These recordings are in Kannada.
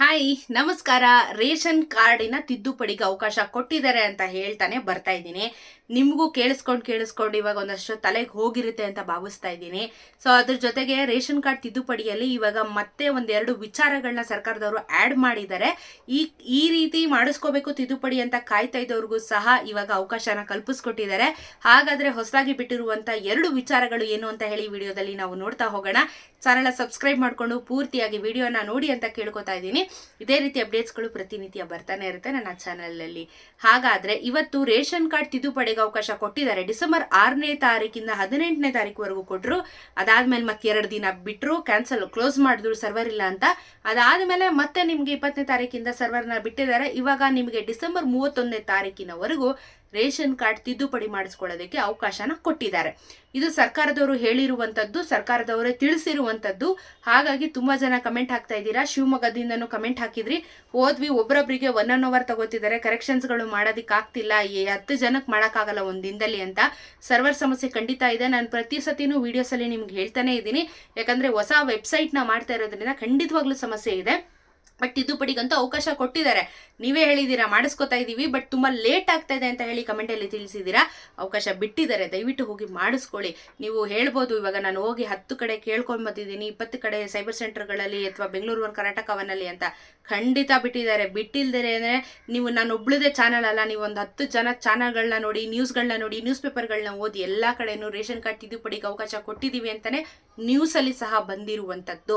ಹಾಯ್ ನಮಸ್ಕಾರ. ರೇಷನ್ ಕಾರ್ಡಿನ ತಿದ್ದುಪಡಿಗೆ ಅವಕಾಶ ಕೊಟ್ಟಿದ್ದಾರೆ ಅಂತ ಹೇಳ್ತಾನೆ ಬರ್ತಾ ಇದ್ದೀನಿ. ನಿಮಗೂ ಕೇಳಿಸ್ಕೊಂಡು ಕೇಳಿಸ್ಕೊಂಡು ಇವಾಗ ಒಂದಷ್ಟು ತಲೆಗೆ ಹೋಗಿರುತ್ತೆ ಅಂತ ಭಾವಿಸ್ತಾ ಇದ್ದೀನಿ. ಸೊ ಅದ್ರ ಜೊತೆಗೆ ರೇಷನ್ ಕಾರ್ಡ್ ತಿದ್ದುಪಡಿಯಲ್ಲಿ ಇವಾಗ ಮತ್ತೆ ಒಂದೆರಡು ವಿಚಾರಗಳನ್ನ ಸರ್ಕಾರದವರು ಆ್ಯಡ್ ಮಾಡಿದ್ದಾರೆ. ಈ ಈ ರೀತಿ ಮಾಡಿಸ್ಕೋಬೇಕು ತಿದ್ದುಪಡಿ ಅಂತ ಕಾಯ್ತಾ ಇದ್ದವ್ರಿಗೂ ಸಹ ಇವಾಗ ಅವಕಾಶನ ಕಲ್ಪಿಸ್ಕೊಟ್ಟಿದ್ದಾರೆ. ಹಾಗಾದರೆ ಹೊಸದಾಗಿ ಬಿಟ್ಟಿರುವಂಥ ಎರಡು ವಿಚಾರಗಳು ಏನು ಅಂತ ಹೇಳಿ ವಿಡಿಯೋದಲ್ಲಿ ನಾವು ನೋಡ್ತಾ ಹೋಗೋಣ. ಚಾನಲ್ ಸಬ್ಸ್ಕ್ರೈಬ್ ಮಾಡಿಕೊಂಡು ಪೂರ್ತಿಯಾಗಿ ವಿಡಿಯೋನ ನೋಡಿ ಅಂತ ಕೇಳ್ಕೊತಾ ಇದ್ದೀನಿ. ಇದೇ ರೀತಿ ಅಪ್ಡೇಟ್ಸ್ಗಳು ಪ್ರತಿನಿತ್ಯ ಬರ್ತಾನೆ ಇರುತ್ತೆ ನನ್ನ ಚಾನಲಲ್ಲಿ ಹಾಗಾದರೆ ಇವತ್ತು ರೇಷನ್ ಕಾರ್ಡ್ ತಿದ್ದುಪಡಿಗೆ ಅವಕಾಶ ಕೊಟ್ಟಿದ್ದಾರೆ. ಡಿಸೆಂಬರ್ ಆರನೇ ತಾರೀಕಿಂದ ಹದಿನೆಂಟನೇ ತಾರೀಕುವರೆಗೂ ಕೊಟ್ಟರು ಅದಾದ್ಮೇಲೆ ಮತ್ತೆ ಎರಡು ದಿನ ಬಿಟ್ಟರು ಕ್ಯಾನ್ಸಲ್ ಕ್ಲೋಸ್ ಮಾಡಿದ್ರು ಸರ್ವರ್ ಇಲ್ಲ ಅಂತ. ಅದಾದ್ಮೇಲೆ ಮತ್ತೆ ನಿಮ್ಗೆ ಇಪ್ಪತ್ತನೇ ತಾರೀಕಿಂದ ಸರ್ವರ್ನ ಬಿಟ್ಟಿದ್ದಾರೆ. ಇವಾಗ ನಿಮಗೆ ಡಿಸೆಂಬರ್ ಮೂವತ್ತೊಂದನೇ ತಾರೀಕಿನವರೆಗೂ ರೇಷನ್ ಕಾರ್ಡ್ ತಿದ್ದುಪಡಿ ಮಾಡಿಸ್ಕೊಳ್ಳೋದಕ್ಕೆ ಅವಕಾಶನ ಕೊಟ್ಟಿದ್ದಾರೆ. ಇದು ಸರ್ಕಾರದವರು ಹೇಳಿರುವಂಥದ್ದು, ಸರ್ಕಾರದವರೇ ತಿಳಿಸಿರುವಂಥದ್ದು. ಹಾಗಾಗಿ ತುಂಬಾ ಜನ ಕಮೆಂಟ್ ಹಾಕ್ತಾ ಇದ್ದೀರಾ? ಶಿವಮೊಗ್ಗದಿಂದನೂ ಕಮೆಂಟ್ ಹಾಕಿದ್ರಿ. ಹೋದ್ವಿ ಒಬ್ಬರೊಬ್ಬರಿಗೆ ಒನ್ ಅನ್ ಅವರ್ ತಗೋತಿದ್ದಾರೆ. ಕರೆಕ್ಷನ್ಸ್ಗಳು ಮಾಡೋದಕ್ಕೆ ಆಗ್ತಿಲ್ಲ. ಈ ಹತ್ತು ಜನಕ್ಕೆ ಮಾಡೋಕ್ಕಾಗಲ್ಲ ಒಂದು ದಿನದಲ್ಲಿ ಅಂತ. ಸರ್ವರ್ ಸಮಸ್ಯೆ ಖಂಡಿತ ಇದೆ. ನಾನು ಪ್ರತಿ ಸತಿನೂ ವೀಡಿಯೋಸಲ್ಲಿ ನಿಮ್ಗೆ ಹೇಳ್ತಾನೆ ಇದ್ದೀನಿ. ಯಾಕಂದ್ರೆ ಹೊಸ ವೆಬ್ಸೈಟ್ನ ಮಾಡ್ತಾ ಇರೋದ್ರಿಂದ ಖಂಡಿತವಾಗ್ಲೂ ಸಮಸ್ಯೆ ಇದೆ. ಬಟ್ ತಿದ್ದುಪಡಿಗಂತೂ ಅವಕಾಶ ಕೊಟ್ಟಿದ್ದಾರೆ. ನೀವೇ ಹೇಳಿದ್ದೀರಾ, ಮಾಡಿಸ್ಕೊತಾ ಇದ್ದೀವಿ, ಬಟ್ ತುಂಬ ಲೇಟ್ ಆಗ್ತಾ ಇದೆ ಅಂತ ಹೇಳಿ ಕಮೆಂಟಲ್ಲಿ ತಿಳಿಸಿದ್ದೀರಾ? ಅವಕಾಶ ಬಿಟ್ಟಿದ್ದಾರೆ, ದಯವಿಟ್ಟು ಹೋಗಿ ಮಾಡಿಸ್ಕೊಳ್ಳಿ. ನೀವು ಹೇಳ್ಬೋದು, ಇವಾಗ ನಾನು ಹೋಗಿ ಹತ್ತು ಕಡೆ ಕೇಳ್ಕೊಂಡು ಬಂದಿದ್ದೀನಿ, ಇಪ್ಪತ್ತು ಕಡೆ ಸೈಬರ್ ಸೆಂಟರ್ಗಳಲ್ಲಿ ಅಥವಾ ಬೆಂಗಳೂರು ಒಂದು ಕರ್ನಾಟಕ ಒನ್ನಲ್ಲಿ ಅಂತ. ಖಂಡಿತ ಬಿಟ್ಟಿದ್ದಾರೆ. ಬಿಟ್ಟಿಲ್ದರೆ ಅಂದರೆ ನೀವು, ನಾನು ಒಬ್ಳದೇ ಚಾನಲ್ ಅಲ್ಲ, ನೀವು ಒಂದು ಹತ್ತು ಜನ ಚಾನಲ್ಗಳನ್ನ ನೋಡಿ ನ್ಯೂಸ್ಗಳನ್ನ ನೋಡಿ ನ್ಯೂಸ್ ಪೇಪರ್ಗಳನ್ನ ಓದಿ ಎಲ್ಲ ಕಡೆಯೂ ರೇಷನ್ ಕಾರ್ಡ್ ತಿದ್ದುಪಡಿಗೆ ಅವಕಾಶ ಕೊಟ್ಟಿದ್ದೀವಿ ಅಂತಲೇ ನ್ಯೂಸಲ್ಲಿ ಸಹ ಬಂದಿರುವಂಥದ್ದು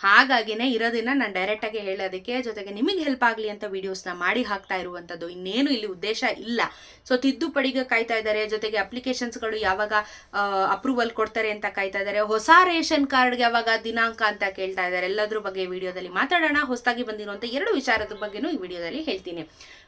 ಹಾಗಾಗಿನೇ ಇರೋದನ್ನ ನಾನು ಡೈರೆಕ್ಟಾಗಿ ಹೇಳೋದಕ್ಕೆ ಜೊತೆಗೆ ನಿಮಗೆ ಹೆಲ್ಪ್ ಆಗಲಿ ಅಂತ ವಿಡಿಯೋಸ್ನ ಮಾಡಿ ಹಾಕ್ತಾ ಇರುವಂಥದ್ದು ಇನ್ನೇನು ಇಲ್ಲಿ ಉದ್ದೇಶ ಇಲ್ಲ. ಸೊ ತಿದ್ದುಪಡಿಗೆ ಕಾಯ್ತಾ ಇದ್ದಾರೆ. ಜೊತೆಗೆ ಅಪ್ಲಿಕೇಶನ್ಸ್ಗಳು ಯಾವಾಗ ಅಪ್ರೂವಲ್ ಕೊಡ್ತಾರೆ ಅಂತ ಕಾಯ್ತಾ ಇದ್ದಾರೆ. ಹೊಸ ರೇಷನ್ ಕಾರ್ಡ್ಗೆ ಯಾವಾಗ ದಿನಾಂಕ ಅಂತ ಕೇಳ್ತಾ ಇದ್ದಾರೆ. ಎಲ್ಲದ್ರ ಬಗ್ಗೆ ವಿಡಿಯೋದಲ್ಲಿ ಮಾತಾಡೋಣ. ಹೊಸದಾಗಿ ಬಂದಿರುವಂಥ ಎರಡು ವಿಚಾರದ ಬಗ್ಗೆನೂ ಈ ವಿಡಿಯೋದಲ್ಲಿ ಹೇಳ್ತೀನಿ.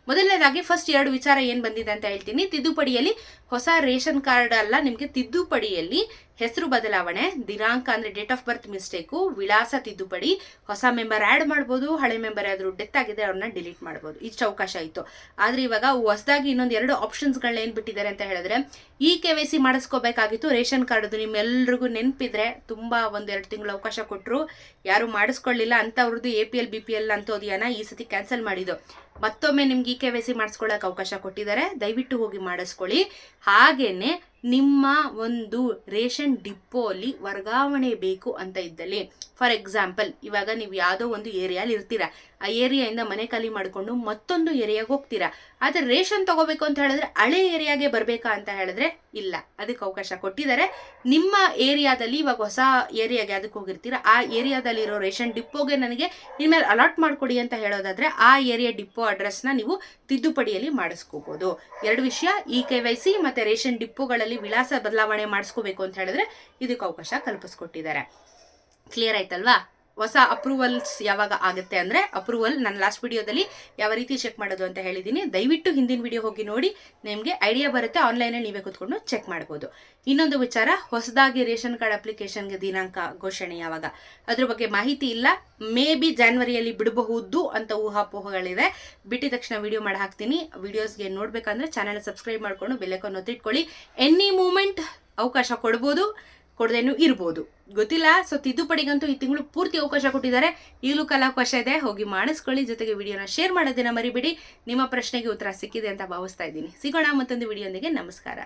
ಮೊದಲನೇದಾಗಿ ಫಸ್ಟ್ ಎರಡು ವಿಚಾರ ಏನು ಬಂದಿದೆ ಅಂತ ಹೇಳ್ತೀನಿ. ತಿದ್ದುಪಡಿಯಲ್ಲಿ ಹೊಸ ರೇಷನ್ ಕಾರ್ಡ್ ಅಲ್ಲ, ನಿಮಗೆ ತಿದ್ದುಪಡಿಯಲ್ಲಿ ಹೆಸರು ಬದಲಾವಣೆ, ದಿನಾಂಕ ಅಂದರೆ ಡೇಟ್ ಆಫ್ ಬರ್ತ್ ಮಿಸ್ಟೇಕು ವಿಳಾಸ ತಿದ್ದುಪಡಿ, ಹೊಸ ಮೆಂಬರ್ ಆ್ಯಡ್ ಮಾಡ್ಬೋದು, ಹಳೆ ಮೆಂಬರ್ ಯಾವ್ದಾದ್ರು ಡೆತ್ ಆಗಿದೆ, ಅವ್ರನ್ನ ಡಿಲೀಟ್ ಮಾಡ್ಬೋದು. ಇಷ್ಟು ಅವಕಾಶ ಇತ್ತು. ಆದ್ರೆ ಇವಾಗ ಹೊಸದಾಗಿ ಇನ್ನೊಂದು ಎರಡು ಆಪ್ಷನ್ಸ್ಗಳನ್ನ ಏನು ಬಿಟ್ಟಿದ್ದಾರೆ ಅಂತ ಹೇಳಿದ್ರೆ ಇ ಕೆ ವೈ ಸಿ ಮಾಡಿಸ್ಕೋಬೇಕಾಗಿತ್ತು ರೇಷನ್ ಕಾರ್ಡ್ದು. ನಿಮ್ಮೆಲ್ರಿಗೂ ನೆನಪಿದ್ರೆ ತುಂಬಾ ಒಂದೆರಡು ತಿಂಗಳು ಅವಕಾಶ ಕೊಟ್ಟರು ಯಾರು ಮಾಡಿಸ್ಕೊಳ್ಳಿಲ್ಲ ಅಂಥವ್ರದ್ದು A P L B P L ಅಂತೋದಿಯಾನ ಈ ಸತಿ ಕ್ಯಾನ್ಸಲ್ ಮಾಡಿದ್ದು. ಮತ್ತೊಮ್ಮೆ ನಿಮ್ಗೆ ಈ ಕೆ ವೈ ಸಿ ಮಾಡಿಸ್ಕೊಳ್ಳೋಕೆ ಅವಕಾಶ ಕೊಟ್ಟಿದ್ದಾರೆ. ದಯವಿಟ್ಟು ಹೋಗಿ ಮಾಡಿಸ್ಕೊಳ್ಳಿ. ಹಾಗೇನೆ ನಿಮ್ಮ ಒಂದು ರೇಷನ್ ಡಿಪೋ ಅಲ್ಲಿ ವರ್ಗಾವಣೆ ಬೇಕು ಅಂತ ಇದ್ದಲ್ಲಿ, ಫಾರ್ ಎಕ್ಸಾಂಪಲ್, ಇವಾಗ ನೀವು ಯಾವುದೋ ಒಂದು ಏರಿಯಾಲಿ ಇರ್ತೀರಾ. ಆ ಏರಿಯಾಯಿಂದ ಮನೆ ಖಾಲಿ ಮಾಡಿಕೊಂಡು ಮತ್ತೊಂದು ಏರಿಯಾಗೆ ಹೋಗ್ತೀರಾ. ಆದರೆ ರೇಷನ್ ತಗೋಬೇಕು ಅಂತ ಹೇಳಿದ್ರೆ ಹಳೆ ಏರಿಯಾಗೆ ಬರಬೇಕಾ ಅಂತ ಹೇಳಿದ್ರೆ ಇಲ್ಲ. ಅದಕ್ಕೆ ಅವಕಾಶ ಕೊಟ್ಟಿದ್ದಾರೆ. ನಿಮ್ಮ ಏರಿಯಾದಲ್ಲಿ ಇವಾಗ ಹೊಸ ಏರಿಯಾಗೆ ಅದಕ್ಕೆ ಹೋಗಿರ್ತೀರಾ, ಆ ಏರಿಯಾದಲ್ಲಿರೋ ರೇಷನ್ ಡಿಪೋಗೆ ನನಗೆ ಇನ್ಮೇಲೆ ಅಲಾಟ್ ಮಾಡಿಕೊಡಿ ಅಂತ ಹೇಳೋದಾದ್ರೆ ಆ ಏರಿಯಾ ಡಿಪೋ ಅಡ್ರೆಸ್ನ ನೀವು ತಿದ್ದುಪಡಿಯಲ್ಲಿ ಮಾಡಿಸ್ಕೋಬಹುದು ಎರಡು ವಿಷಯ ಇ ಕೆ ವೈ ಸಿ ಮತ್ತೆ ರೇಷನ್ ಡಿಪೋಗಳಲ್ಲಿ ವಿಳಾಸ ಬದಲಾವಣೆ ಮಾಡಿಸ್ಕೋಬೇಕು ಅಂತ ಹೇಳಿದ್ರೆ ಇದಕ್ಕೆ ಅವಕಾಶ ಕಲ್ಪಿಸ್ಕೊಟ್ಟಿದ್ದಾರೆ. ಕ್ಲಿಯರ್ ಆಯ್ತಲ್ವಾ? ಹೊಸ ಅಪ್ರೂವಲ್ಸ್ ಯಾವಾಗ ಆಗುತ್ತೆ ಅಂದರೆ ಅಪ್ರೂವಲ್ ನನ್ನ ಲಾಸ್ಟ್ ವಿಡಿಯೋದಲ್ಲಿ ಯಾವ ರೀತಿ ಚೆಕ್ ಮಾಡೋದು ಅಂತ ಹೇಳಿದ್ದೀನಿ ದಯವಿಟ್ಟು ಹಿಂದಿನ ವಿಡಿಯೋ ಹೋಗಿ ನೋಡಿ, ನಿಮಗೆ ಐಡಿಯಾ ಬರುತ್ತೆ ಆನ್ಲೈನಲ್ಲಿ ನೀವೇ ಕೂತ್ಕೊಂಡು ಚೆಕ್ ಮಾಡ್ಬೋದು. ಇನ್ನೊಂದು ವಿಚಾರ, ಹೊಸದಾಗಿ ರೇಷನ್ ಕಾರ್ಡ್ ಅಪ್ಲಿಕೇಶನ್ಗೆ ದಿನಾಂಕ ಘೋಷಣೆ ಯಾವಾಗ? ಅದ್ರ ಬಗ್ಗೆ ಮಾಹಿತಿ ಇಲ್ಲ. ಮೇ ಬಿ ಜಾನ್ವರಿಯಲ್ಲಿ ಬಿಡಬಹುದು ಅಂತ ಊಹಾಪೋಹಗಳಿವೆ. ಬಿಟ್ಟಿದ ತಕ್ಷಣ ವಿಡಿಯೋ ಮಾಡಿ ಹಾಕ್ತೀನಿ. ವಿಡಿಯೋಸ್ಗೆ ನೋಡ್ಬೇಕಂದ್ರೆ ಚಾನಲ್ ಸಬ್ಸ್ಕ್ರೈಬ್ ಮಾಡ್ಕೊಂಡು ಬೆಲೆಕೊಂಡು ಒತ್ತಿಟ್ಕೊಳ್ಳಿ ಎನಿ ಮೂಮೆಂಟ್ ಅವಕಾಶ ಕೊಡ್ಬೋದು. ಕೊಡದೇನು ಇರ್ಬೋದು. ಗೊತ್ತಿಲ್ಲ? ಸೊ ತಿದ್ದುಪಡಿಗಂತೂ ಈ ತಿಂಗಳು ಪೂರ್ತಿ ಅವಕಾಶ ಕೊಟ್ಟಿದ್ದಾರೆ. ಈಗಲೂ ಕಲಾವಕಾಶ ಇದೆ. ಹೋಗಿ ಮಾಡಿಸ್ಕೊಳ್ಳಿ. ಜೊತೆಗೆ ವಿಡಿಯೋನ ಶೇರ್ ಮಾಡೋದನ್ನ ಮರಿಬೇಡಿ. ನಿಮ್ಮ ಪ್ರಶ್ನೆಗೆ ಉತ್ತರ ಸಿಕ್ಕಿದೆ ಅಂತ ಭಾವಿಸ್ತಾ ಇದ್ದೀನಿ. ಸಿಗೋಣ ಮತ್ತೊಂದು ವಿಡಿಯೋಂದಿಗೆ. ನಮಸ್ಕಾರ.